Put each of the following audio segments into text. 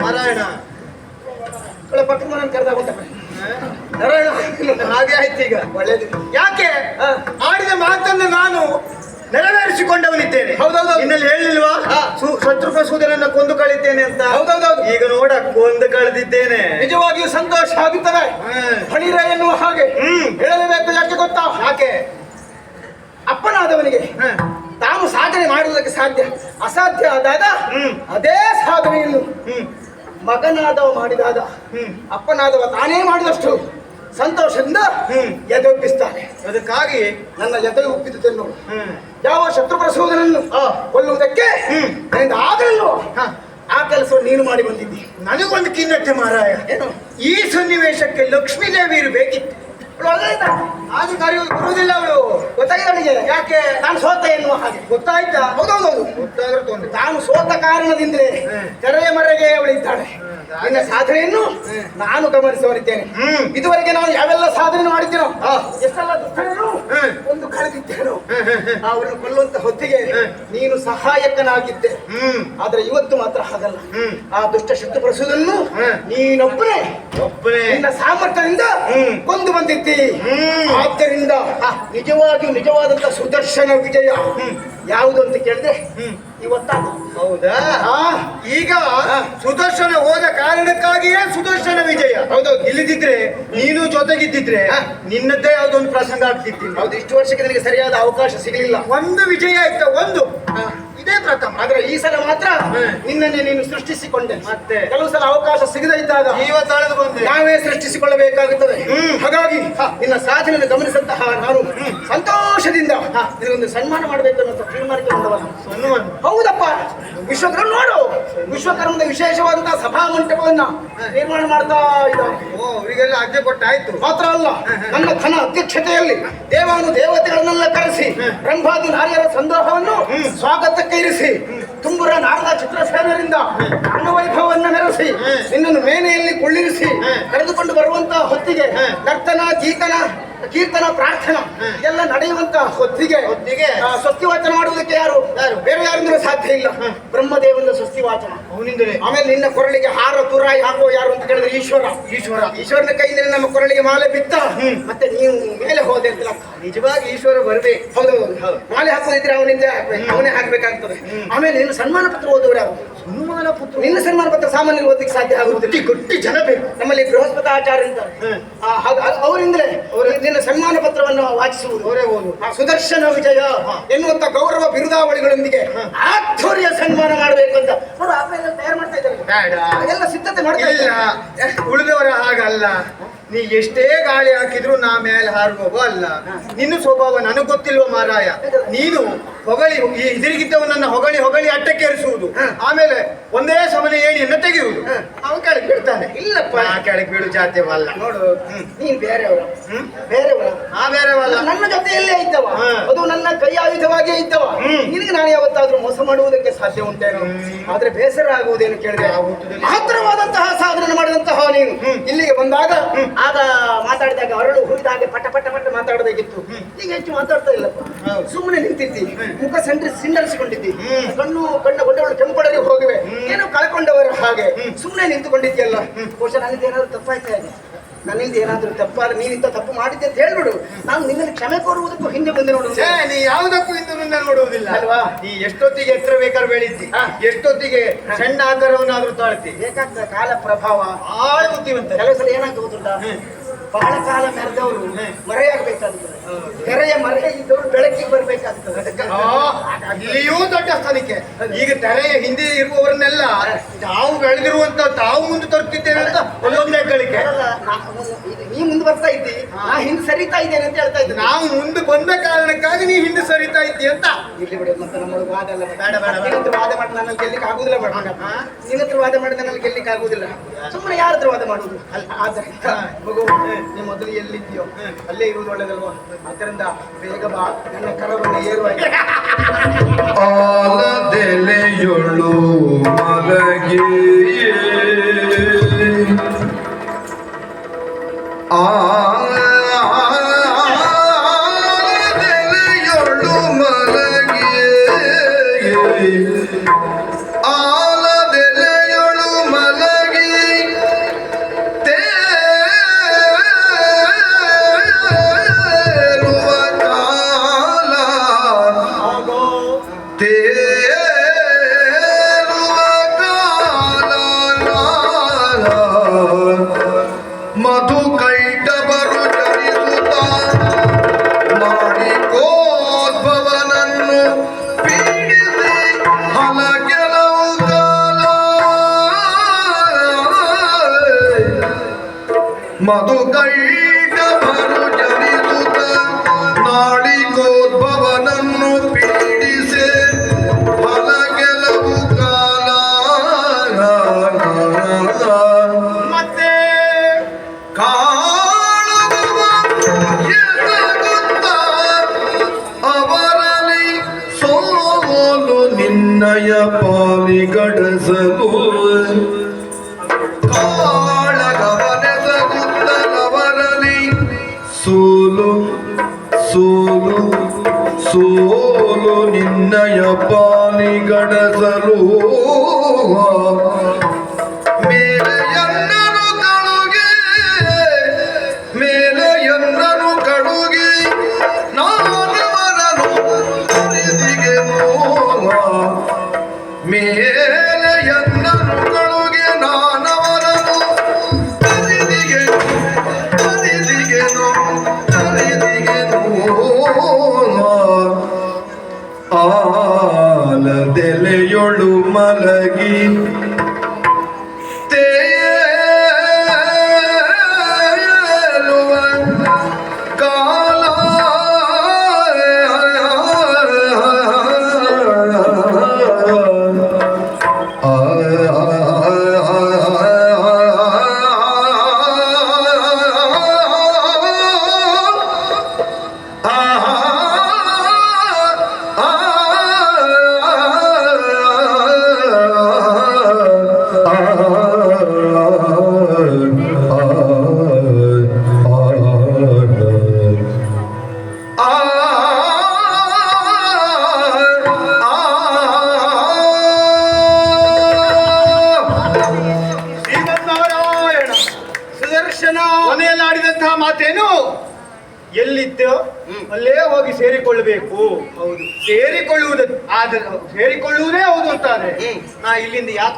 ನಾರಾಯಣ ಪಕ್ಕದ ಮನೆ ಕರೆದ? ನಾರಾಯಣ ಹಾಗೆ ಆಯ್ತು ಈಗ ಒಳ್ಳೇದು ಯಾಕೆ. ಆಡಿದ ಮಾತನ್ನು ನಾನು ನೆರವೇರಿಸಿಕೊಂಡವನಿದ್ದೇನೆ ಹೌದೌದು. ಇನ್ನಲ್ಲಿ ಹೇಳಿಲ್ವಾ ಶತ್ರುಘ್ನ ಸೂದನನ್ನ ಕೊಂದು ಕಳಿತೇನೆ ಅಂತ ಹೌದೌದೌದು. ಈಗ ನೋಡ ಕೊಂದು ಕಳೆದಿದ್ದೇನೆ ನಿಜವಾಗಿಯೂ ಸಂತೋಷ ಆಗುತ್ತದೆ. ಹಣಿರ ಎನ್ನುವ ಹಾಗೆ. ಹೇಳಲೇಬೇಕು ಯಾಕೆ ಗೊತ್ತಾ ಯಾಕೆ ಅಪ್ಪನಾದವನಿಗೆ. ತಾನು ಸಾಧನೆ ಮಾಡುವುದಕ್ಕೆ ಸಾಧ್ಯ ಅಸಾಧ್ಯ ಆದಾಗ. ಅದೇ ಸಾಧನೆಯನ್ನು ಮಗನಾದವ ಮಾಡಿದಾಗ ಹ್ಮ್. ಅಪ್ಪನಾದವ ತಾನೇ ಮಾಡಿದಷ್ಟು ಸಂತೋಷದಿಂದ ಎದೆ ಒಪ್ಪಿಸ್ತಾನೆ ಅದಕ್ಕಾಗಿ ನನ್ನ ಎದೆ ಒಪ್ಪಿದ್ದು ತಿನ್ನು ಯಾವ ಶತ್ರು ಪ್ರಸೋದನನ್ನು. ಕೊಲ್ಲುವುದಕ್ಕೆ ಹ. ಆ ಕೆಲಸ ನೀನು ಮಾಡಿ ಬಂದಿದ್ದಿ. ನನಗೊಂದು ಕಿನ್ನಟ್ಟೆ ಮಾರಾಯ. ಏನು? ಈ ಸನ್ನಿವೇಶಕ್ಕೆ ಲಕ್ಷ್ಮೀ ದೇವಿ ಇರಬೇಕಿತ್ತು ಅವಳು ಕರೆಯುವುದು ಬರುವುದಿಲ್ಲ ಅವಳು ಗೊತ್ತಾಗಿದೆ ನನಗೆ ಯಾಕೆ? ನಾನು ಸೋತ ಎನ್ನುವ ಹಾಗೆ. ಗೊತ್ತಾಯ್ತಾ? ಹೌದೌದೌದು. ಗೊತ್ತಾಗಿರುತ್ತೆ ನಾನು ತಾನು ಸೋತ ಕಾರಣದಿಂದಲೇ ಕರೆಯ ಮರಗೆ ಅವಳಿದ್ದಾಳೆ ಹ್ಮ್. ನಿನ್ನ ಸಾಧನೆಯನ್ನು ನಾನು ಗಮನಿಸುವರಿದ್ದೇನೆ ಹ್ಮ್. ಇದುವರೆಗೆ ನಾನು ಯಾವೆಲ್ಲ ಸಾಧನೆ ಮಾಡಿದ್ದೇನೋ. ಎಷ್ಟೆಲ್ಲ ದುಷ್ಟರನ್ನು ಒಂದು ಕಳೆದಿದ್ದೇನೋ. ಅವರನ್ನು ಕೊಲ್ಲುವಂತ ಹೊತ್ತಿಗೆ. ನೀನು ಸಹಾಯಕನಾಗಿದ್ದೆ. ಹ್ಮ್. ಆದ್ರೆ ಇವತ್ತು ಮಾತ್ರ ಹಾಗಲ್ಲ. ಆ ದುಷ್ಟ ಶಕ್ತಿ ಪಡಿಸುವುದನ್ನು. ನೀನೊಬ್ಬನೇ. ಒಬ್ಬನೇ. ನಿನ್ನ ಹ್ಮ್. ಹ್ಮ್. ಆದ್ದರಿಂದ ನಿಜವಾಗಿಯೂ ನಿಜವಾದಂತ ಸುದರ್ಶನ ವಿಜಯ ಯಾವುದು ಅಂತ ಕೇಳಿದ್ರೆ ಹ್ಮ್. ಇವತ್ತಾದ ಹೌದಾ? ಈಗ ಸುದರ್ಶನ ಹೋದ ಕಾರಣಕ್ಕಾಗಿಯೇ ಸುದರ್ಶನ ವಿಜಯ. ಹೌದು ಇಲ್ಲದಿದ್ರೆ ನೀನು ಜೊತೆಗಿದ್ದಿದ್ರೆ ನಿನ್ನದ್ದೇ ನಿನ್ನದೇ ಯಾವ್ದೊಂದು ಪ್ರಸಂಗ ಆಗ್ತಿತ್ತು. ಹೌದು ಇಷ್ಟು ವರ್ಷಕ್ಕೆ ನನಗೆ ಸರಿಯಾದ ಅವಕಾಶ ಸಿಗಲಿಲ್ಲ. ಒಂದು ವಿಜಯ ಆಯ್ತಾ? ಒಂದು. ಇದೇ ಪ್ರಥಮ. ಆದ್ರೆ ಈ ಸಲ ಮಾತ್ರ ನಿನ್ನನ್ನೇ ನೀನು ಸೃಷ್ಟಿಸಿಕೊಂಡೆ. ಮತ್ತೆ? ಕೆಲವು ಸಲ ಅವಕಾಶ ಸಿಗದೇ ಇದ್ದಾಗ ಇವತ್ತು ಬಂದೆ ನಾವೇ ಸೃಷ್ಟಿಸಿಕೊಳ್ಳಬೇಕಾಗುತ್ತದೆ. ಹ್ಮ್. ಹಾಗಾಗಿ ನಿನ್ನ ಸಾಧನೆಯನ್ನು ಗಮನಿಸಂತಹ ನಾನು ಸಂತೋಷದಿಂದ ನಿನಗೊಂದು ಸನ್ಮಾನ ಮಾಡಬೇಕು ಅನ್ನೋ ತೀರ್ಮಾನಕ್ಕೆ ಬಂದವನು. ಹೌದಪ್ಪ. ವಿಶ್ವಗ್ರಹ ನೋಡು. ವಿಶ್ವಕರ್ಮದ ವಿಶೇಷವಾದಂತಹ ಸಭಾ ಮಂಟಪವನ್ನ ನಿರ್ಮಾಣ ಮಾಡ್ತಾ ಇದ್ದಾರೆ. ಓ ಅವರಿಗೆಲ್ಲ ಆಜ್ಞೆ ಕೊಟ್ಟಾಯ್ತು ಮಾತ್ರ ಅಲ್ಲ ನನ್ನ ಧನ ಅಧ್ಯಕ್ಷತೆಯಲ್ಲಿ ದೇವಾನು ದೇವತೆಗಳನ್ನೆಲ್ಲ ಕರೆಸಿ ಬ್ರಹ್ಮಾದಿ ನಾರಿಯರ ಸಂದರ್ಭವನ್ನು ಸ್ವಾಗತಕ್ಕೆ ಇರಿಸಿ ತುಂಬುರ ನಾರದ ಚಿತ್ರಸೇನರಿಂದ ವೈಭವವನ್ನು ನೆರೆಸಿ ನಿನ್ನನ್ನು ಮೇನೆಯಲ್ಲಿ ಕುಳ್ಳಿರಿಸಿ ಕರೆದುಕೊಂಡು ಬರುವಂತಹ ಹೊತ್ತಿಗೆ ನರ್ತನ ಗೀತನ ಕೀರ್ತನ ಪ್ರಾರ್ಥನಾ ಎಲ್ಲ ನಡೆಯುವಂತ ಹೊತ್ತಿಗೆ ಹೊತ್ತಿಗೆ? ಸ್ವಸ್ತಿ ವಾಚನ ಮಾಡುವುದಕ್ಕೆ ಯಾರು? ಯಾರು? ಬೇರೆ ಯಾರಿಂದಲೂ ಸಾಧ್ಯ ಇಲ್ಲ. ಬ್ರಹ್ಮದೇವನ ಸ್ವಸ್ತಿ ವಾಚನ ಅವನಿಂದಲೇ. ಆಮೇಲೆ ನಿನ್ನ ಕೊರಳಿಗೆ ಹಾರ ತುರಾಯಿ ಹಾಕುವ ಯಾರು ಅಂತ ಕೇಳಿದ್ರೆ ಈಶ್ವರ. ಈಶ್ವರ. ಈಶ್ವರನ ಕೈಯಿಂದ ನಮ್ಮ ಕೊರಳಿಗೆ ಮಾಲೆ ಬಿತ್ತ. ಮತ್ತೆ ನೀವು ಮೇಲೆ ಹೋದೆ ಅಂತ ನಿಜವಾಗಿ ಈಶ್ವರ ಬರ್ಬೇಕು. ಹೌದು. ಮಾಲೆ ಹಾಕೋದಿದ್ರೆ ಅವನಿಂದ ಅವನೇ ಹಾಕ್ಬೇಕಾಗ್ತದೆ. ಆಮೇಲೆ ನಿನ್ನ ಸನ್ಮಾನ ಪತ್ರ ಓದುವರು ಯಾರು? ಸನ್ಮಾನ ಪತ್ರ? ನಿನ್ನ ಸನ್ಮಾನ ಪತ್ರ ಸಾಮಾನ್ಯ ಓದಕ್ಕೆ ಸಾಧ್ಯ ಆಗುವುದು ಗಟ್ಟಿ ಜನ ಬೇಕು. ನಮ್ಮಲ್ಲಿ ಬೃಹಸ್ಪತಿ ಆಚಾರ್ಯ ಇರ್ತಾರೆ ಆ, ಹಾಗ- ಅ- ಅವರಿಂದಲೇ ಅವರು. ನಿನ್ನ ಸನ್ಮಾನ ಪತ್ರವನ್ನು ವಾಚಿಸುವುದು. ಅವರೇ ಓದು. ಸುದರ್ಶನ ವಿಜಯ ಎನ್ನುವಂತ ಗೌರವ ಬಿರುದಾವಳಿಗಳೊಂದಿಗೆ ಆಧ್ವರ್ಯ ಸನ್ಮಾನ ಮಾಡಬೇಕು ಅಂತ. ಅವರು ಆಮೇಲೆ ತಯಾರು ಮಾಡ್ತಾ ಇದ್ದಾರೆ. ಬೇಡ. ಅದೆಲ್ಲ ಸಿದ್ಧತೆ ಮಾಡ್ತಾ ಇಲ್ಲ. ಉಳಿದವರ ಹಾಗಲ್ಲ. ನೀ ಎಷ್ಟೇ ಗಾಳಿ ಹಾಕಿದ್ರು ನಾ ಮೇಲೆ ಹಾರುವವ ಅಲ್ಲ. ನಿನ್ನ ಸ್ವಭಾವ ನನಗ್ ಗೊತ್ತಿಲ್ವ ಮಾರಾಯ. ನೀನು ಹೊಗಳಿ ಈ ಎದುರಿಗಿದ್ದವನನ್ನ ಹೊಗಳಿ ಹೊಗಳಿ ಅಟ್ಟಕ್ಕೇರಿಸುವುದು. ಆಮೇಲೆ ಒಂದೇ ಸಮನೆ ಏಣಿಯನ್ನ ತೆಗೆಯುವುದು. ಅವನು ಕೆಳಗೆ ಬಿಡ್ತಾನೆ. ಇಲ್ಲಪ್ಪ. ನಾ ಕೆಳಗೆ ಬೀಳು ನೋಡು ನೀನ್ ಬೇರೆಯವರ. ಹ್ಮ್. ಬೇರೆಯವರ. ನಾ ಬೇರೆವಲ್ಲ ನನ್ನ ಜೊತೆಯಲ್ಲೇ ಇದ್ದವ. ಅದು ನನ್ನ ಕೈ ಆಯುಧವಾಗಿಯೇ ಇದ್ದವ. ನಿನಗೆ ನಾನು ಯಾವತ್ತಾದ್ರೂ ಮೋಸ ಮಾಡುವುದಕ್ಕೆ ಸಾಧ್ಯ ಉಂಟೇನೋ ಆದ್ರೆ ಬೇಸರ ಆಗುವುದೇನು ಕೇಳಿದ್ರೆ? ಆಗುತ್ತದೆ. ಮಹತ್ತರವಾದಂತಹ ಸಾಧನೆ ಮಾಡಿದಂತಹ ನೀನು. ಇಲ್ಲಿಗೆ ಬಂದಾಗ ಆಗ ಮಾತಾಡಿದಾಗ ಅರಳು ಹುರಿದಾಗ ಹಾಗೆ ಪಟ ಪಟ ಪಟ ಮಾತಾಡಬೇಕಿತ್ತು ಈಗ ಹೆಚ್ಚು ಮಾತಾಡ್ತಾ ಇಲ್ಲ. ಸುಮ್ಮನೆ ನಿಂತಿದ್ದಿ. ಮುಖ ಸೆಂಟ್ರಿ ಸಿಂಡರಿಸಿಕೊಂಡಿದ್ದಿ. ಕಣ್ಣು ಕಣ್ಣ ಗೊಡ್ಡಗಳು ಕೆಂಪಡಲಿ ಹೋಗಿವೆ. ಏನೋ ಕಳ್ಕೊಂಡವರು ಹಾಗೆ. ಸುಮ್ಮನೆ ನಿಂತುಕೊಂಡಿದ್ಯಲ್ಲ. ಬಹುಶಃ ನನ್ನಿಂದ ಏನಾದ್ರು ತಪ್ಪಾಯ್ತಾ ಇದೆ? ನನ್ನಿಂದ ಏನಾದ್ರೂ ತಪ್ಪಾದ್ರೆ ನೀನಿಂತ ತಪ್ಪು ಮಾಡಿದ್ದೆ ಅಂತ ಹೇಳ್ಬಿಡು. ನಾನು ನಿನ್ನಲ್ಲಿ ಕ್ಷಮೆ ಕೋರುವುದಕ್ಕೂ ಹಿಂದೆ ಮುಂದೆ ನೋಡು. ಛೇ, ನೀ ಯಾವುದಕ್ಕೂ ಇಂದು ನಿನ್ನ ನೋಡುವುದಿಲ್ಲ. ಅಲ್ವಾ? ನೀ ಎಷ್ಟೊತ್ತಿಗೆ ಎತ್ತರ ಬೇಕಾದ್ರೆ ಬೆಳೀತಿ. ಎಷ್ಟೊತ್ತಿಗೆ ಸಣ್ಣ ಆಕಾರವನ್ನಾದ್ರೂ ತಾಳ್ತಿ. ಬೇಕಾಗ್ತದೆ ಕಾಲ ಪ್ರಭಾವ ಬಹಳ ಬುದ್ಧಿವಂತ ಕೆಲವು ಸಲ ಏನಾಗ್ತದೆ ಗೊತ್ತುಂಟಾ? ಬಹಳ ಕಾಲ ಮೆರೆದವರು ಮರೆಯಾಗಬೇಕಾಗ್ತದೆ ಕೆರೆಯ ಮರೆ ಇದ್ದವರು ಬೆಳಕಿಗೆ ಬರ್ಬೇಕಾಗ್ತದೆ ಇಲ್ಲಿಯೂ ದೊಡ್ಡ ಸ್ಥಾನಕ್ಕೆ. ಈಗ ತೆರೆಯ ಹಿಂದೆ ಇರುವವರನ್ನೆಲ್ಲ ತಾವು ಬೆಳೆದಿರುವಂತ ತಾವು ಮುಂದೆ ತರುತ್ತಿದ್ದೇನೆ ಅಂತ ಒಂದೊಂದೇ ಗಳಿಕೆ ನಾ- ಮುಂದೆ ಬರ್ತಾ ಇದ್ದಿ ನಾ ಹಿಂದೆ ಸರಿತಾ ಇದ್ದೇನೆ ಅಂತ ಹೇಳ್ತಾ ಇದ್ದೆ. ನಾವು ಮುಂದೆ ಬಂದ ಕಾರಣಕ್ಕಾಗಿ ನೀ ಹಿಂದೆ ಸರಿತಾ ಇದ್ದಿ ಅಂತ. ಇಲ್ಲಿ ಬಿಡಿ ಮತ್ತೆ ನಮ್ಮೊಳಗೆ ವಾದ ಅಲ್ಲ ಬೇಡ, ಬೇಡ. ವಾದ ಮಾಡಿ ನನ್ನಲ್ಲಿ ಗೆಲ್ಲಿಕ್ಕೆ ಆಗುದಿಲ್ಲ ಬೇಡ. ವಾದ ಮಾಡಿ ನನ್ನಲ್ಲಿ ಗೆಲ್ಲಿಕ್ಕೆ ಆಗುದಿಲ್ಲ. ಸುಮ್ಮನೆ ಯಾರ ಹತ್ರ ವಾದ ಮಾಡುದು? ಅಲ್ಲ. ಆದ್ದರಿಂದ ಮಗು ನೀ ಮೊದಲು ಎಲ್ಲಿದ್ಯೋ ಅಲ್ಲೇ ಇರುವುದು ಒಳ್ಳೆದಲ್ವಾ? ಅದರಿಂದ ಬೇಗ ಬಾ. ನನ್ನ ಕರವನ್ನು ಏರುವಾಗಿ ಆಲದೆಲೆಯೊಳು ಮಲಗಿ. ಆಲದೆಲೆಯೊಳು ಮಧು ಕೈಟಬರು ಚರಿಸುತ್ತ ಮಾಡಿಕೋದ್ಭವನನ್ನು ಪೀಡಿಸಿ ಹಲ ಕೆಲವು ಕಾಲ. ಮಧು ಕೈಟಬರು ನಿನ್ನಯ ಪಾಲಿಗಡಸಲು ಕಾಳಗವನೆಸಗುತ್ತಲವರಲಿ ಸೋಲು ಸೋಲು ಸೋಲು ನಿನ್ನಯ ಪಾಲಿಗಡಸಲು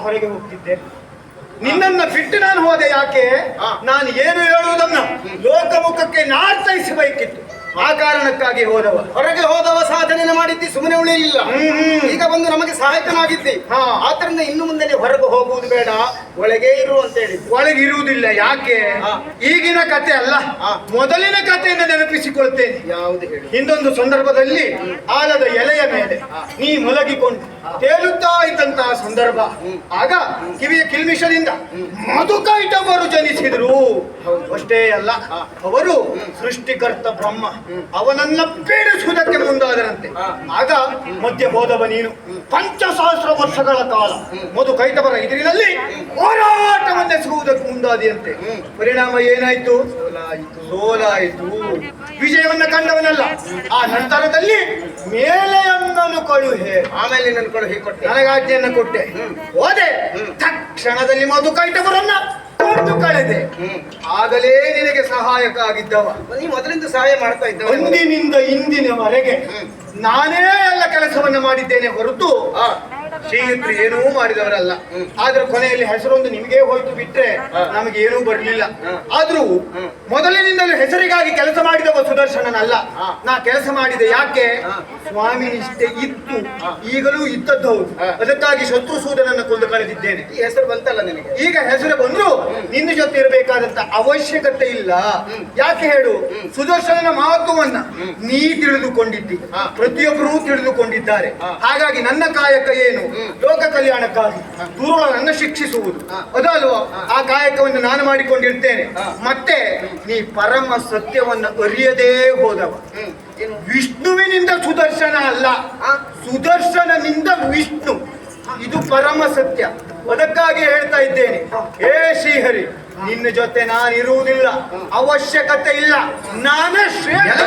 ಹೊರಗೆ ಹೋಗ್ತಿದ್ದೆ. ನಿನ್ನನ್ನ ಬಿಟ್ಟು ನಾನು ಹೋದೆ ಯಾಕೆ? ನಾನು ಏನು ಹೇಳುವುದನ್ನ ಲೋಕಮುಖಕ್ಕೆ ನಾರ್ಥೈಸಬೇಕಿತ್ತು. ಆ ಕಾರಣಕ್ಕಾಗಿ ಹೋದವ. ಹೊರಗೆ ಹೋದವ ಸಾಧನೆ ಮಾಡಿದ್ದಿ ಸುಮ್ಮನೆ ಉಳಿಯಲಿಲ್ಲ ಈಗ ಬಂದು ನಮಗೆ ಸಹಾಯಕನಾಗಿದ್ದಿ. ಹಾ. ಆದ್ರಿಂದ ಇನ್ನು ಮುಂದೆ ಹೊರಗೆ ಹೋಗುವುದು ಬೇಡ. ಒಳಗೆ ಇರು ಅಂತ ಒಳಗೆ ಇರುವುದಿಲ್ಲ ಯಾಕೆ. ಈಗಿನ ಕತೆ ಅಲ್ಲ. ಮೊದಲಿನ ಕಥೆಯನ್ನು ನೆನಪಿಸಿಕೊಳ್ತೇನೆ ಯಾವುದು ಹೇಳಿ? ಹಿಂದೊಂದು ಸಂದರ್ಭದಲ್ಲಿ ಆಲದ ಎಲೆಯ ಮೇಲೆ ನೀ ಮಲಗಿಕೊಂಡು ತೇಲುತ್ತಾ ಇದ್ದಂತ ಸಂದರ್ಭ. ಆಗ ಕಿವಿಯ ಕಿಲ್ಮಿಷದಿಂದ ಮಧುಕೈಟವರು ಜನಿಸಿದ್ರು. ಅಷ್ಟೇ ಅಲ್ಲ ಅವರು ಸೃಷ್ಟಿಕರ್ತ ಬ್ರಹ್ಮ. ಅವನನ್ನ ಪೀಡಿಸುವುದಕ್ಕೆ ಮುಂದಾದರಂತೆ. ಆಗ ಮಧ್ಯ ಹೋದವ ನೀನು. ಪಂಚಸಹಸ್ರ ವರ್ಷಗಳ ಕಾಲ. ಮಧು ಕೈಟವರ ಎದುರಿನಲ್ಲಿ ಹೋರಾಟವನ್ನೆಸುವುದಕ್ಕೆ ಮುಂದಾದಿಯಂತೆ. ಪರಿಣಾಮ ಏನಾಯ್ತು? ಸೋಲಾಯಿತು. ವಿಜಯವನ್ನ ಕಂಡವನಲ್ಲ. ಆ ನಂತರದಲ್ಲಿ ಮೇಲೆಯನ್ನನು ಕಳುಹೆ ಆಮೇಲೆ ನನ್ನ ಕಳುಹೆ ಕೊಟ್ಟೆ. ನನಗಾಜ್ಞೆಯನ್ನ ಕೊಟ್ಟೆ. ಹೋದೆ. ತಕ್ಷಣದಲ್ಲಿ ಮಧು ಕೈಟವರನ್ನ ಕಳೆದೆ. ಆಗಲೇ ನಿನಗೆ ಸಹಾಯಕ ಆಗಿದ್ದವ. ನೀ ಮೊದಲಿಂದ ಸಹಾಯ ಮಾಡ್ತಾ ಇದ್ದ ಒಂದಿನಿಂದ ಇಂದಿನವರೆಗೆ ನಾನೇ ಎಲ್ಲ ಕೆಲಸವನ್ನ ಮಾಡಿದ್ದೇನೆ ಹೊರತು ಶ್ರೀಯುತ್ರು ಏನೂ ಮಾಡಿದವರಲ್ಲ. ಆದ್ರೆ ಕೊನೆಯಲ್ಲಿ ಹೆಸರೊಂದು ನಿಮಗೆ ಹೋಯ್ತು ಬಿಟ್ರೆ ನಮಗೆ ಏನೂ ಬರಲಿಲ್ಲ. ಆದ್ರೂ ಮೊದಲಿನಿಂದಲೂ ಹೆಸರಿಗಾಗಿ ಕೆಲಸ ಮಾಡಿದವ ಸುದರ್ಶನನಲ್ಲ. ನಾ ಕೆಲಸ ಮಾಡಿದೆ. ಯಾಕೆ? ಸ್ವಾಮಿ ನಿಷ್ಠೆ ಇತ್ತು. ಈಗಲೂ ಇದ್ದದ್ದು ಹೌದು ಅದಕ್ಕಾಗಿ ಶತ್ರುಸೂದನನ್ನು ಕೊಂದು ಕಳೆದಿದ್ದೇನೆ. ಈ ಹೆಸರು ಬಂತಲ್ಲ ನಿನಗೆ? ಈಗ ಹೆಸರು ಬಂದ್ರು ನಿನ್ನ ಜೊತೆ ಇರಬೇಕಾದಂತ ಅವಶ್ಯಕತೆ ಇಲ್ಲ. ಯಾಕೆ ಹೇಳು? ಸುದರ್ಶನನ ಮಹತ್ವವನ್ನ ನೀ ತಿಳಿದುಕೊಂಡಿದ್ದಿ. ಪ್ರತಿಯೊಬ್ಬರೂ ತಿಳಿದುಕೊಂಡಿದ್ದಾರೆ. ಹಾಗಾಗಿ ನನ್ನ ಕಾಯಕ ಏನು? ಲೋಕ ಕಲ್ಯಾಣಕ್ಕಾಗಿ ಗುರುಗಳನ್ನು ಶಿಕ್ಷಿಸುವುದು. ಅದಲ್ವ? ಆ ಕಾಯಕವನ್ನು ನಾನು ಮಾಡಿಕೊಂಡಿರ್ತೇನೆ. ಮತ್ತೆ ನೀ ಪರಮ ಸತ್ಯವನ್ನು ಅರಿಯದೇ ಹೋದವ. ವಿಷ್ಣುವಿನಿಂದ ಸುದರ್ಶನ ಅಲ್ಲ. ಸುದರ್ಶನನಿಂದ ವಿಷ್ಣು. ಇದು ಪರಮ ಸತ್ಯ. ಅದಕ್ಕಾಗಿ ಹೇಳ್ತಾ ಇದ್ದೇನೆ. ಹೇ. ಶ್ರೀಹರಿ ನಿನ್ನ ಜೊತೆ ನಾನು ಇರುವುದಿಲ್ಲ ಅವಶ್ಯಕತೆ ಇಲ್ಲ. ನಾನೇ ಶ್ರೇಷ್ಠ.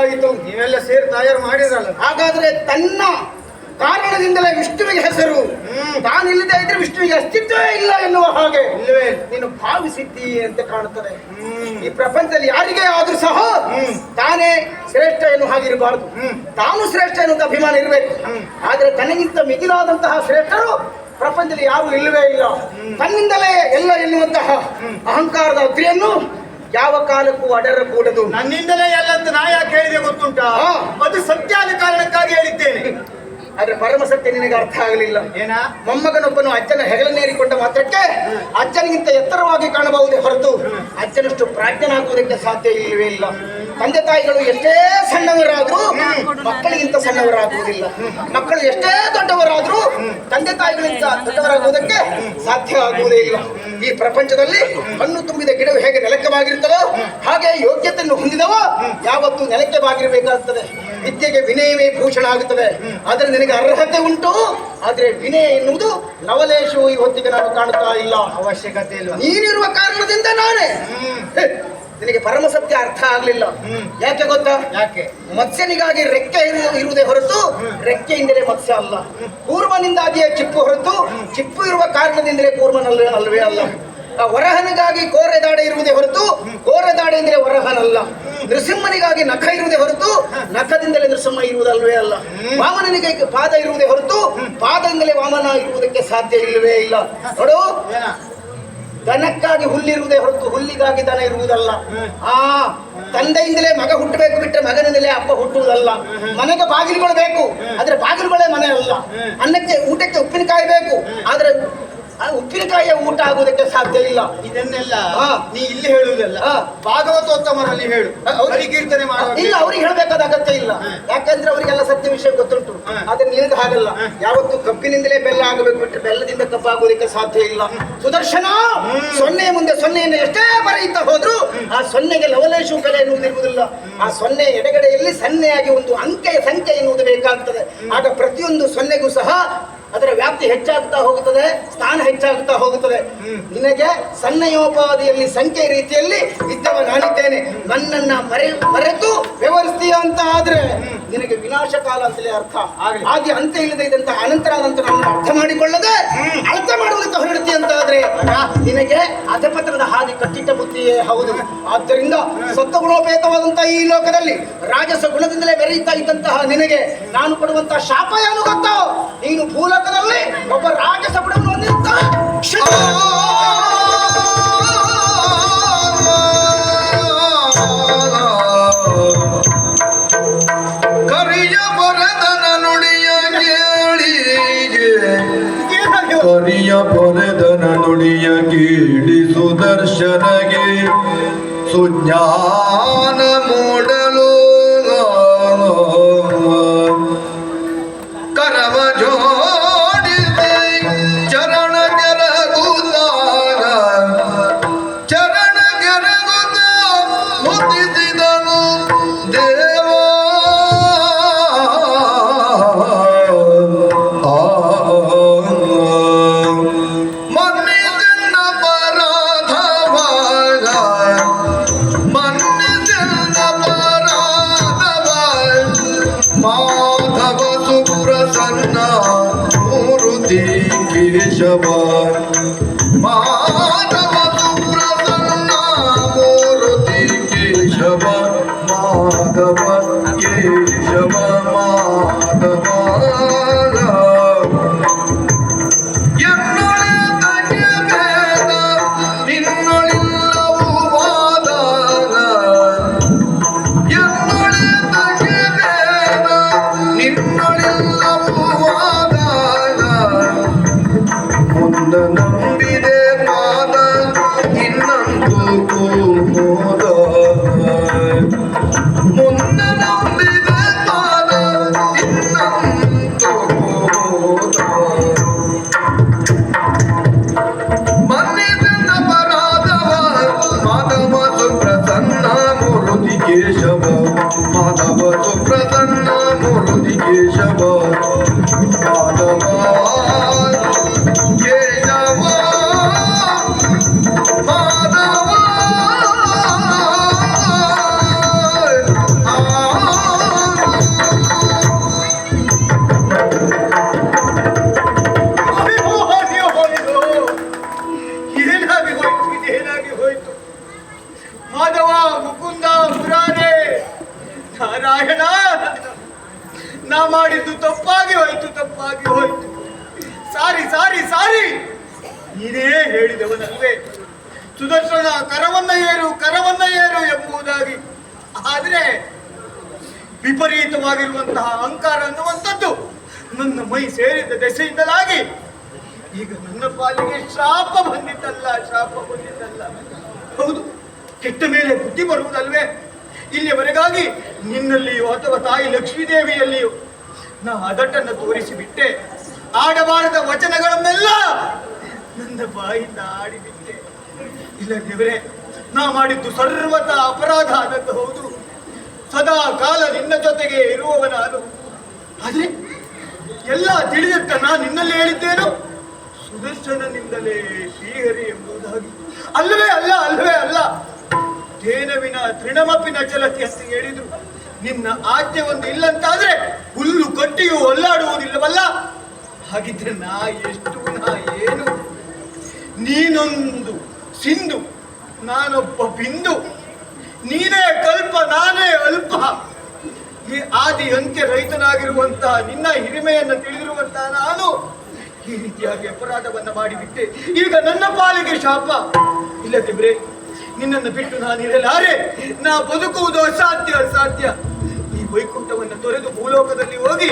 ಆಯಿತು ನೀವೆಲ್ಲ ಸೇರಿ ತಯಾರು ಮಾಡಿದ್ರಲ್ಲ ಹಾಗಾದ್ರೆ ತನ್ನ ಕಾರಣದಿಂದಲೇ ವಿಷ್ಣುವಿಗೆ ಹೆಸರು ಹ್ಮ್. ತಾನಿಲ್ಲದೆ ಇದ್ರೆ ವಿಷ್ಣುವಿಗೆ ಅಸ್ತಿತ್ವವೇ ಇಲ್ಲ ಎನ್ನುವ ಹಾಗೆ ಇಲ್ಲವೇ ಇಲ್ಲ. ನೀನು ಭಾವಿಸಿದ್ದಿ ಅಂತ ಕಾಣುತ್ತದೆ. ಈ ಪ್ರಪಂಚದಲ್ಲಿ ಯಾರಿಗೇ ಆದ್ರೂ ಸಹ. ತಾನೇ ಶ್ರೇಷ್ಠ ಎನ್ನುವ ಹಾಗಿರಬಾರದು. ತಾನು ಶ್ರೇಷ್ಠ ಎನ್ನುವಂತ ಅಭಿಮಾನ ಇರಬೇಕು. ಆದ್ರೆ ತನಗಿಂತ ಮಿಗಿಲಾದಂತಹ ಶ್ರೇಷ್ಠರು ಪ್ರಪಂಚದಲ್ಲಿ ಯಾರು ಇಲ್ಲವೇ ಇಲ್ಲ ತನ್ನಿಂದಲೇ ಎಲ್ಲ ಎನ್ನುವಂತಹ ಅಹಂಕಾರದ ಅಗ್ರಿಯನ್ನು ಯಾವ ಕಾಲಕ್ಕೂ ಅಡರ ಕೂಡದು. ನನ್ನಿಂದಲೇ ಎಲ್ಲ ಅಂತ ನಾ ಯಾಕೆ ಹೇಳಿದೆ ಗೊತ್ತುಂಟಾ? ಅದು ಸತ್ಯಾದ ಕಾರಣಕ್ಕಾಗಿ ಹೇಳಿದ್ದೇನೆ. ಆದ್ರೆ ಪರಮ ಸತ್ಯ ನಿನಗೆ ಅರ್ಥ ಆಗಲಿಲ್ಲ. ಏನ? ಮೊಮ್ಮಗನೊಬ್ಬನು ಅಜ್ಜನ ಹೆಗಲನ್ನೇರಿಕೊಂಡ ಮಾತ್ರಕ್ಕೆ ಅಜ್ಜನಿಗಿಂತ ಎತ್ತರವಾಗಿ ಕಾಣಬಹುದೇ ಹೊರತು ಅಜ್ಜನಷ್ಟು ಪ್ರಾಜ್ಞನಾಗುವುದಕ್ಕೆ ಸಾಧ್ಯ ಇಲ್ಲವೇ ಇಲ್ಲ. ತಂದೆ ತಾಯಿಗಳು ಎಷ್ಟೇ ಸಣ್ಣವರಾದ್ರೂ ಮಕ್ಕಳಿಗಿಂತ ಸಣ್ಣವರಾಗುವುದಿಲ್ಲ. ಮಕ್ಕಳು ಎಷ್ಟೇ ದೊಡ್ಡವರಾದ್ರೂ ತಂದೆ ತಾಯಿಗಳಿಂದ ದೊಡ್ಡವರಾಗುವುದಕ್ಕೆ ಸಾಧ್ಯ ಆಗುವುದೇ ಇಲ್ಲ. ಈ ಪ್ರಪಂಚದಲ್ಲಿ ಹಣ್ಣು ತುಂಬಿದ ಗಿಡವು ಹೇಗೆ ನೆಲಕ್ಕೆ ಬಾಗಿರುತ್ತದೋ ಹಾಗೆ ಯೋಗ್ಯತೆಯನ್ನು ಹೊಂದಿದವೋ ಯಾವತ್ತೂ ನೆಲಕ್ಕೆ ಬಾಗಿರಬೇಕಾಗುತ್ತದೆ ವಿದ್ಯೆಗೆ ವಿನಯವೇ ಭೂಷಣ ಆಗುತ್ತದೆ ಆದರೆ ನಿನಗೆ ಅರ್ಹತೆ ಉಂಟು? ಆದರೆ ವಿನಯ ಎನ್ನುವುದು ನವಲೇಶವು ಈ ಹೊತ್ತಿಗೆ ನಾನು ಕಾಣುತ್ತಾ ಇಲ್ಲ. ಅವಶ್ಯಕತೆ ಇಲ್ಲ. ನೀನಿರುವ ಕಾರಣದಿಂದ ನಾನೇ. ನಿನಗೆ ಪರಮ ಸತ್ಯ ಅರ್ಥ ಆಗ್ಲಿಲ್ಲ. ಯಾಕೆ ಗೊತ್ತಾ? ಯಾಕೆ? ಮತ್ಸ್ಯನಿಗಾಗಿ ರೆಕ್ಕೆ ಇರು- ಇರುವುದೇ ಹೊರತು ರೆಕ್ಕೆಯಿಂದಲೇ ಮತ್ಸ್ಯ ಅಲ್ಲ. ಕೂರ್ಮನಿಂದಾಗಿಯೇ ಚಿಪ್ಪು ಹೊರತು ಚಿಪ್ಪು ಇರುವ ಕಾರಣದಿಂದಲೇ ಕೂರ್ಮನಲ್ಲ ಅಲ್ವೇ ಅಲ್ಲ. ಆ ವರಹನಿಗಾಗಿ ಕೋರೆ ದಾಡೆ ಇರುವುದೇ ಹೊರತು ಕೋರೆ ಎಂದರೆ ವರಹನಲ್ಲ. ನೃಸಿಂಹನಿಗಾಗಿ ನಖ ಇರುವುದೇ ಹೊರತು ನಖದಿಂದಲೇ ನೃಸಿಂಹ ಇರುವುದಲ್ವೇ ಅಲ್ಲ? ವಾಮನನಿಗೆ ಪಾದ ಇರುವುದೇ ಹೊರತು ಪಾದದಿಂದಲೇ ವಾಮನ ಇರುವುದಕ್ಕೆ ಸಾಧ್ಯ ಇಲ್ಲವೇ ಇಲ್ಲ. ನೋಡು, ದನಕ್ಕಾಗಿ ಹುಲ್ಲಿರುವುದೇ ಹೊರತು ಹುಲ್ಲಿಗಾಗಿ ದನ ಇರುವುದಲ್ಲ. ಆ, ತಂದೆಯಿಂದಲೇ ಮಗ ಹುಟ್ಟಬೇಕು ಬಿಟ್ಟರೆ ಮಗನಿಂದಲೇ ಅಪ್ಪ ಹುಟ್ಟುವುದಲ್ಲ. ಮನೆಗೆ ಬಾಗಿಲುಗಳು ಬೇಕು, ಆದ್ರೆ ಬಾಗಿಲುಗಳೇ ಮನೆ ಅಲ್ಲ. ಅನ್ನಕ್ಕೆ ಊಟಕ್ಕೆ ಉಪ್ಪಿನಕಾಯಿ ಬೇಕು, ಆದ್ರೆ ಉಪ್ಪಿನಕಾಯಿಯ ಊಟ ಆಗುವುದಕ್ಕೆ ಸಾಧ್ಯ ಇಲ್ಲ. ಇದನ್ನೆಲ್ಲ ನೀ ಇಲ್ಲಿ ಹೇಳುವುದಲ್ಲ. ಭಾಗವತೋತ್ತಮರಲ್ಲಿ ಹೇಳು. ಹಾ, ಕೀರ್ತನೆ ಇಲ್ಲ ಅವ್ರಿಗೆ ಹೇಳ್ಬೇಕಾದ ಅಗತ್ಯ ಇಲ್ಲ. ಯಾಕಂದ್ರೆ ಅವರಿಗೆಲ್ಲ ಸತ್ಯ ವಿಷಯ ಗೊತ್ತುಂಟು. ಆದ್ರೆ ನಿನಗೆ ಹಾಗಲ್ಲ. ಯಾವತ್ತು ಕಬ್ಬಿನಿಂದಲೇ ಬೆಲ್ಲ ಆಗಬೇಕು ಬಿಟ್ಟರೆ ಬೆಲ್ಲದಿಂದ ಕಬ್ಬಾಗುವುದಕ್ಕೆ ಸಾಧ್ಯ ಇಲ್ಲ. ಸುದರ್ಶನ! ಸೊನ್ನೆ ಮುಂದೆ ಸೊನ್ನೆಯನ್ನು ಎಷ್ಟೇ ಬರೆಯುತ್ತಾ ಹೋದ್ರು ಆ ಸೊನ್ನೆಗೆ ಲವಲೇಶು ಕಲೆ ಎನ್ನುವುದಿರುವುದಿಲ್ಲ. ಆ ಸೊನ್ನೆ ಎಡಗಡೆಯಲ್ಲಿ ಸೊನ್ನೆಯಾಗಿ ಒಂದು ಅಂಕೆಯ ಸಂಖ್ಯೆ ಎನ್ನುವುದು ಬೇಕಾಗ್ತದೆ. ಆಗ ಪ್ರತಿಯೊಂದು ಸೊನ್ನೆಗೂ ಸಹ ಅದರ ವ್ಯಾಪ್ತಿ ಹೆಚ್ಚಾಗುತ್ತಾ ಹೋಗುತ್ತದೆ ಸ್ಥಾನ ಹೆಚ್ಚಾಗುತ್ತಾ ಹೋಗುತ್ತದೆ. ನಿನಗೆ ಸನ್ನಯೋಪಾದಿಯಲ್ಲಿ ಸಂಖ್ಯೆ ರೀತಿಯಲ್ಲಿ ಇದ್ದವ ನಾನಿದ್ದೇನೆ ನನ್ನನ್ನ ಮರೆ ಮರೆತು ವ್ಯವಹರಿಸ್ತೀಯ ಅಂತ ಆದ್ರೆ ನಿನಗೆ ವಿನಾಶ ಕಾಲ ಅಂತಲೇ ಅರ್ಥ. ಹಾಗೆ ಅಂತ ಇಲ್ಲದೆ ಇದ್ದಂತಹ ಅನಂತರಾದಂತ ನಾನು ಅರ್ಥ ಮಾಡಿಕೊಳ್ಳದೆ ಅರ್ಥ ಮಾಡುವುದಕ್ಕೆ ಹೊರಡುತ್ತೆ ಅಂತ ಆದ್ರೆ ನಿನಗೆ ಅಧಪತ್ರದ ಹಾದಿ ಕಟ್ಟಿಟ್ಟ ಬುದ್ಧಿಯೇ ಹೌದು. ಆದ್ದರಿಂದ ಸತ್ವಗುಣೋಪೇತವಾದಂತಹ ಈ ಲೋಕದಲ್ಲಿ ರಾಜಸ ಗುಣದಿಂದಲೇ ಬೆರೆಯುತ್ತಾ ಇದ್ದಂತಹ ನಿನಗೆ ನಾನು ಕೊಡುವಂತಹ ಶಾಪ ಏನು ಗೊತ್ತೋ? ನೀನು ಭೂಲೋಕದಲ್ಲಿ ಒಬ್ಬ ರಾಜ? ಕರಿಯ ಪೊರೆದನ ನುಡಿಯ ಕೇಳಿ ಸುದರ್ಶನಗೆ ಸುಜ್ಞಾನ ಮೂಡಲು மாதவா மாதவா ಮೂರುತಿ ಕೇಶವ ನೀನೇ ಹೇಳಿದವನಲ್ವೇ ಸುದರ್ಶನ ಕರವನ್ನ ಏರು ಕರವನ್ನ ಏರು ಎಂಬುದಾಗಿ. ಆದರೆ ವಿಪರೀತವಾಗಿರುವಂತಹ ಅಹಂಕಾರ ಅನ್ನುವಂಥದ್ದು ನನ್ನ ಮೈ ಸೇರಿದ ದೆಸೆಯಿಂದಲಾಗಿ ಈಗ ನನ್ನ ಪಾಲಿಗೆ ಶಾಪ ಬಂದಿದ್ದಲ್ಲ ಶಾಪ ಬಂದಿದ್ದಲ್ಲ. ಹೌದು, ಕೆಟ್ಟ ಮೇಲೆ ಬುದ್ಧಿ ಬರುವುದಲ್ವೇ? ಇಲ್ಲಿಯವರೆಗಾಗಿ ನಿನ್ನಲ್ಲಿಯೋ ಅಥವಾ ತಾಯಿ ಲಕ್ಷ್ಮೀದೇವಿಯಲ್ಲಿಯೋ ನಾ ಅದಟ್ಟನ್ನು ತೋರಿಸಿಬಿಟ್ಟೆ. ಆಡಬಾರದ ವಚನಗಳನ್ನೆಲ್ಲ ನನ್ನ ಬಾಯಿಂದ ಆಡಿಬಿಟ್ಟೆ ಇಲ್ಲ ದೇವರೇ, ನಾ ಮಾಡಿದ್ದು ಸರ್ವತ ಅಪರಾಧ ಆದದ್ದು ಹೌದು. ಸದಾ ಕಾಲ ನಿನ್ನ ಜೊತೆಗೆ ಇರುವವ ನಾನು. ಆದ್ರೆ, ಎಲ್ಲ ತಿಳಿಯುತ್ತ ನಾ ನಿನ್ನಲ್ಲಿ ಹೇಳಿದ್ದೇನು? ಸುದರ್ಶನನಿಂದಲೇ ಶ್ರೀಹರಿ ಎಂಬುದಾಗಿ. ಅಲ್ಲವೇ ಅಲ್ಲ ಅಲ್ಲವೇ ಅಲ್ಲ. ತೇನವಿನ ತೃಣಮಪಿನ ಚಲತಿ ಅಂತ ಹೇಳಿದ್ರು. ನಿನ್ನ ಆಜ್ಞೆ ಒಂದು ಇಲ್ಲಂತಾದ್ರೆ ಹುಲ್ಲು ಕಟ್ಟಿಯು ಒಲ್ಲಾಡುವುದಿಲ್ಲವಲ್ಲ? ಹಾಗಿದ್ರೆ ನಾ ಎಷ್ಟು, ನಾ ಏನು? ನೀನೊಂದು ಸಿಂಧು, ನಾನೊಬ್ಬ ಬಿಂದು. ನೀನೇ ಕಲ್ಪ, ನಾನೇ ಅಲ್ಪ. ಈ ಆದಿ ಅಂತ್ಯ ರೈತನಾಗಿರುವಂತಹ ನಿನ್ನ ಹಿರಿಮೆಯನ್ನು ತಿಳಿದಿರುವಂತಹ ನಾನು ಈ ರೀತಿಯಾಗಿ ಅಪರಾಧವನ್ನು ಮಾಡಿಬಿಟ್ಟೆ. ಈಗ ನನ್ನ ಪಾಲಿಗೆ ಶಾಪ. ಇಲ್ಲ ದೇವ್ರೆ ನಿನ್ನನ್ನು ಬಿಟ್ಟು ನಾನು ಇರಲಾರೆ. ನಾ ಬದುಕುವುದು ಅಸಾಧ್ಯ ಅಸಾಧ್ಯ. ಈ ವೈಕುಂಠವನ್ನು ತೊರೆದು ಭೂಲೋಕದಲ್ಲಿ ಹೋಗಿ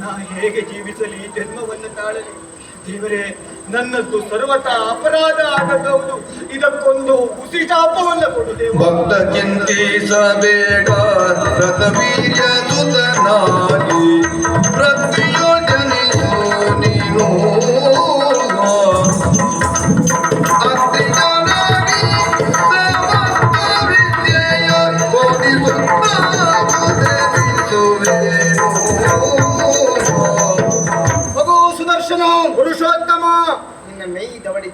ನಾ ಹೇಗೆ ಜೀವಿಸಲಿ, ಜನ್ಮವನ್ನು ತಾಳಲಿ? ದೇವರೇ ನನ್ನದ್ದು ಸರ್ವತ ಅಪರಾಧ ಆಗಬಹುದು. ಇದಕ್ಕೊಂದು ಹುಸಿ ಶಾಪವನ್ನ ಕೊಡು ದೇವ. ಭಕ್ತ ಚಿಂತಿಸಬೇಡ ರಥವೀರ್ಯ ಸುತನಾಗಿ ಪ್ರತಿಯೋಜನಿಸು ನಿನ್ನ ಮೈ ದವಡಿ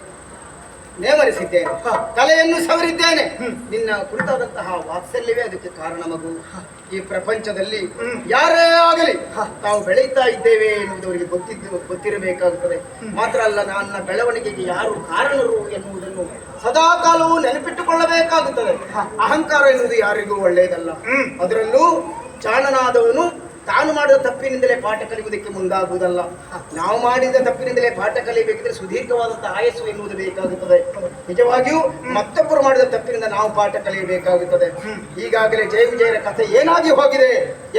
ನೇಮರಿಸಿದ್ದೇನೆ ತಲೆಯನ್ನು ಸವರಿದ್ದೇನೆ. ನಿನ್ನ ಕುರಿತಾದಂತಹ ವಾತ್ಸಲ್ಯವೇ ಅದಕ್ಕೆ ಕಾರಣ ಮಗು. ಈ ಪ್ರಪಂಚದಲ್ಲಿ ಯಾರೇ ಆಗಲಿ ತಾವು ಬೆಳೀತಾ ಇದ್ದೇವೆ ಎನ್ನುವುದು ಅವರಿಗೆ ಗೊತ್ತಿದ್ದು ಗೊತ್ತಿರಬೇಕಾಗುತ್ತದೆ. ಮಾತ್ರ ಅಲ್ಲ ನನ್ನ ಬೆಳವಣಿಗೆಗೆ ಯಾರು ಕಾರಣರು ಎನ್ನುವುದನ್ನು ಸದಾ ಕಾಲವೂ ನೆನಪಿಟ್ಟುಕೊಳ್ಳಬೇಕಾಗುತ್ತದೆ ಅಹಂಕಾರ ಎನ್ನುವುದು ಯಾರಿಗೂ ಒಳ್ಳೆಯದಲ್ಲ. ಅದರಲ್ಲೂ ಚಾಣನಾದವನು ತಾನು ಮಾಡಿದ ತಪ್ಪಿನಿಂದಲೇ ಪಾಠ ಕಲಿಯುವುದಕ್ಕೆ ಮುಂದಾಗುವುದಲ್ಲ. ನಾವು ಮಾಡಿದ ತಪ್ಪಿನಿಂದಲೇ ಪಾಠ ಕಲಿಯಬೇಕಿದ್ರೆ ಸುದೀರ್ಘವಾದಂತಹ ಆಯಸ್ಸು ಎನ್ನುವುದು ಬೇಕಾಗುತ್ತದೆ. ನಿಜವಾಗಿಯೂ ಮತ್ತೊಬ್ಬರು ಮಾಡಿದ ತಪ್ಪಿನಿಂದ ನಾವು ಪಾಠ ಕಲಿಯಬೇಕಾಗುತ್ತದೆ. ಈಗಾಗಲೇ ಜಯ ವಿಜಯರ ಕಥೆ ಏನಾಗಿ ಹೋಗಿದೆ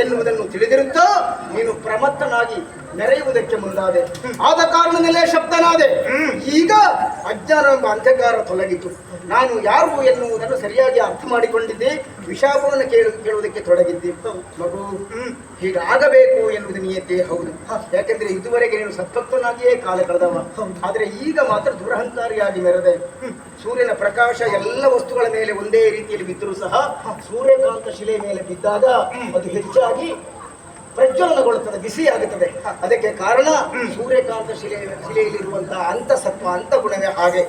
ಎನ್ನುವುದನ್ನು ತಿಳಿದಿರುತ್ತೋ, ನೀನು ಪ್ರಮತ್ತನಾಗಿ ಮೆರೆಯುವುದಕ್ಕೆ ಮುಂದಾದೆ. ಆದ ಕಾರಣದಲ್ಲೇ ಶಬ್ದನಾದೆ. ಈಗ ಅಜ್ಞಾನ ಎಂಬ ಅಂಧಕಾರ ತೊಲಗಿತು. ನಾನು ಯಾರು ಎನ್ನುವುದನ್ನು ಸರಿಯಾಗಿ ಅರ್ಥ ಮಾಡಿಕೊಂಡಿದ್ದೆ. ವಿಷಾಪವನ್ನು ಕೇಳು, ಕೇಳುವುದಕ್ಕೆ ತೊಡಗಿದ್ದೆ. ಮಗು, ಹೀಗಾಗಬೇಕು ಎನ್ನುವುದು ನಿಯತೆ ಹೌದು. ಯಾಕೆಂದ್ರೆ ಇದುವರೆಗೆ ನೀನು ಸತ್ವತ್ವನಾಗಿಯೇ ಕಾಲ ಕಳೆದವ. ಆದ್ರೆ ಈಗ ಮಾತ್ರ ದುರಹಂಕಾರಿಯಾಗಿ ಮೆರೆದೆ. ಸೂರ್ಯನ ಪ್ರಕಾಶ ಎಲ್ಲ ವಸ್ತುಗಳ ಮೇಲೆ ಒಂದೇ ರೀತಿಯಲ್ಲಿ ಬಿದ್ದರೂ ಸಹ ಸೂರ್ಯಕಾಂತ ಶಿಲೆ ಮೇಲೆ ಬಿದ್ದಾಗ ಅದು ಹೆಚ್ಚಾಗಿ ಪ್ರಜ್ವಲನಗೊಳ್ಳುತ್ತದೆ ಬಿಸಿ ಆಗುತ್ತದೆ ಅದಕ್ಕೆ ಕಾರಣ ಸೂರ್ಯಕಾಂತ ಶಿಲೆ ಶಿಲೆಯಲ್ಲಿರುವಂತಹ ಅಂತ ಸತ್ವ ಅಂತ ಗುಣವೇ ಹಾಗೆ.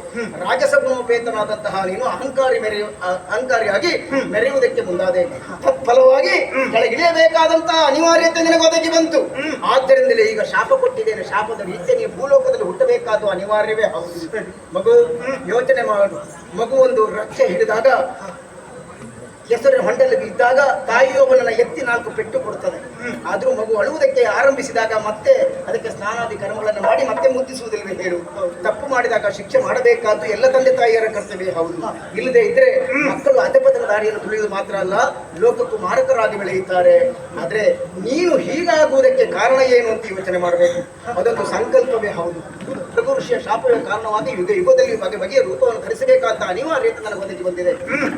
ರಾಜಸ ಗುಣೋಪೇತನಾದಂತಹ ನೀನು ಅಹಂಕಾರಿ ಮೆರೆಯು ಅಹಂಕಾರಿಯಾಗಿ ಮೆರೆಯುವುದಕ್ಕೆ ಮುಂದಾದೆ. ತತ್ಫಲವಾಗಿ ಕೆಳಗಿಳಿಯಬೇಕಾದಂತಹ ಅನಿವಾರ್ಯತೆ ನಿನಗೆ ಒದಗಿ ಬಂತು. ಆದ್ದರಿಂದಲೇ ಈಗ ಶಾಪ ಕೊಟ್ಟಿದ್ದೇನೆ. ಶಾಪದ ರೀತಿ ನೀವು ಭೂಲೋಕದಲ್ಲಿ ಹುಟ್ಟಬೇಕಾದ ಅನಿವಾರ್ಯವೇ ಹೌದು. ಮಗು, ಯೋಚನೆ ಮಾಡು. ಮಗು ಒಂದು ರಕ್ಷೆ ಹಿಡಿದಾಗ ಹೆಸರಿನ ಹೊಂಡಲ್ಲಿ ಬಿದ್ದಾಗ ತಾಯಿಯೊಬ್ಬನನ್ನ ಎತ್ತಿ ನಾಲ್ಕು ಪೆಟ್ಟು ಕೊಡುತ್ತದೆ ಆದ್ರೂ ಮಗು ಅಳುವುದಕ್ಕೆ ಆರಂಭಿಸಿದಾಗ ಮತ್ತೆ ಅದಕ್ಕೆ ಸ್ನಾನಾದಿ ಕರ್ಮಗಳನ್ನು ಮಾಡಿ ಮತ್ತೆ ಮುದ್ದಿಸುವುದಿಲ್ಲವೇ ಹೇಳು. ತಪ್ಪು ಮಾಡಿದಾಗ ಶಿಕ್ಷೆ ಮಾಡಬೇಕಾದ್ದು ಎಲ್ಲ ತಂದೆ ತಾಯಿಯರ ಕರ್ತವ್ಯ ಹೌದು. ಇಲ್ಲದೆ ಇದ್ರೆ ಮಕ್ಕಳು ಅಧಪತನ ದಾರಿಯನ್ನು ತುಳಿಯುವುದು ಮಾತ್ರ ಅಲ್ಲ ಲೋಕಕ್ಕೂ ಮಾರಕರಾಗಿ ಬೆಳೆಯುತ್ತಾರೆ. ಆದ್ರೆ ನೀನು ಹೀಗಾಗುವುದಕ್ಕೆ ಕಾರಣ ಏನು ಅಂತ ಯೋಚನೆ ಮಾಡಬೇಕು. ಅದೊಂದು ಸಂಕಲ್ಪವೇ ಹೌದು. ಋಷಿಯ ಶಾಪವೇ ಕಾರಣವಾಗಿ ಯುಗ ಯುಗದಲ್ಲಿ ಬಗೆ ಬಗೆಯ ರೂಪವನ್ನು ಧರಿಸಬೇಕಾದ ಅನಿವಾರ್ಯತೆ ನನಗೆ ಬಂದಿದೆ.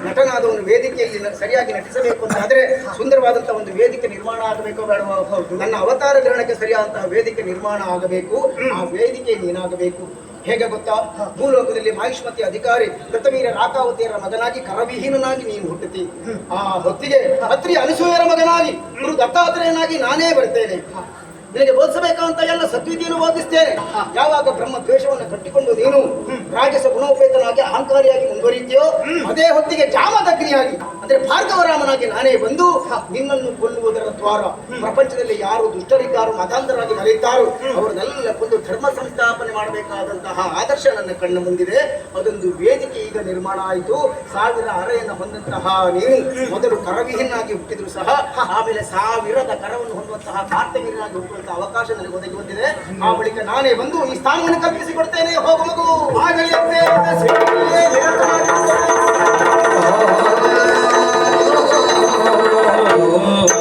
ನಟನಾದವನು ವೇದಿಕೆಯಲ್ಲಿ ಸರಿಯಾಗಿ ನಟಿಸಬೇಕು ಅಂತಾದ್ರೆ ಸುಂದರವಾದಂತಹ ಒಂದು ವೇದಿಕೆ ನಿರ್ಮಾಣ ಆಗಬೇಕು ಬೇಡವೋ ಹೌದು. ನನ್ನ ಅವತಾರ ಗ್ರಹಣಕ್ಕೆ ಸರಿಯಾದಂತಹ ವೇದಿಕೆ ನಿರ್ಮಾಣ ಆಗಬೇಕು. ಆ ವೇದಿಕೆ ನೀನಾಗಬೇಕು ಹೇಗೆ ಗೊತ್ತಾ? ಭೂಲೋಕದಲ್ಲಿ ಮಾಹಿಷ್ಮತಿ ಅಧಿಕಾರಿ ಕೃತವೀರ ರಾಕಾವತಿಯರ ಮಗನಾಗಿ ಕರವಿಹೀನನಾಗಿ ನೀನು ಹುಟ್ಟುತ್ತಿ. ಆ ಹೊತ್ತಿಗೆ ಅತ್ರಿ ಅನಸೂಯರ ಮಗನಾಗಿ ಗುರು ದತ್ತಾತ್ರೇಯನಾಗಿ ನಾನೇ ಬರ್ತೇನೆ ನಿನಗೆ ಬೋಧಿಸಬೇಕಂತ ಎಲ್ಲ ಸದ್ವಿಧಿಯನ್ನು ಬೋಧಿಸ್ತೇನೆ. ಯಾವಾಗ ಬ್ರಹ್ಮ ದ್ವೇಷವನ್ನು ಕಟ್ಟಿಕೊಂಡು ನೀನು ರಾಜಸ ಗುಣೋಪೇತನಾಗಿ ಅಹಂಕಾರಿಯಾಗಿ ಮುಂದುವರಿತೀಯೋ ಅದೇ ಹೊತ್ತಿಗೆ ಜಾಮದಗ್ನಿಯಾಗಿ ಅಂದ್ರೆ ಭಾರ್ಗವರಾಮನಾಗಿ ನಾನೇ ಬಂದು ನಿನ್ನನ್ನು ಕೊಲ್ಲುವುದರ ದ್ವಾರ. ಪ್ರಪಂಚದಲ್ಲಿ ಯಾರು ದುಷ್ಟರಿದ್ದಾರೋ ಮತಾಂತರಾಗಿ ಮರೆಯುತ್ತಾರೋ, ಅವರನ್ನೆಲ್ಲ ಕೊಂದು ಧರ್ಮ ಸಂಸ್ಥಾಪನೆ ಮಾಡಬೇಕಾದಂತಹ ಆದರ್ಶ ನನ್ನ ಕಣ್ಣ ಮುಂದಿದೆ. ಅದೊಂದು ವೇದಿಕೆ ಈಗ ನಿರ್ಮಾಣ ಆಯಿತು. ಸಾವಿರ ಅರೆಯನ್ನು ಹೊಂದಂತಹ ನೀನು ಮೊದಲು ಕರವಿಹೀನಾಗಿ ಹುಟ್ಟಿದ್ರು ಸಹ, ಆಮೇಲೆ ಸಾವಿರದ ಕರವನ್ನು ಹೊಂದುವಂತಹ ಕಾರ್ತವೀರನಾಗಿ ಹುಟ್ಟುವಂತಹ ಅವಕಾಶ ನನಗೆ ಒದಗಿ ಬಂದಿದೆ. ಆ ಬಳಿಕ ನಾನೇ ಬಂದು ಈ ಸ್ಥಾನವನ್ನು ಕಲ್ಪಿಸಿಕೊಡ್ತೇನೆ. ಹೋಗು ಮಗು ಆಗಲಿ Oh,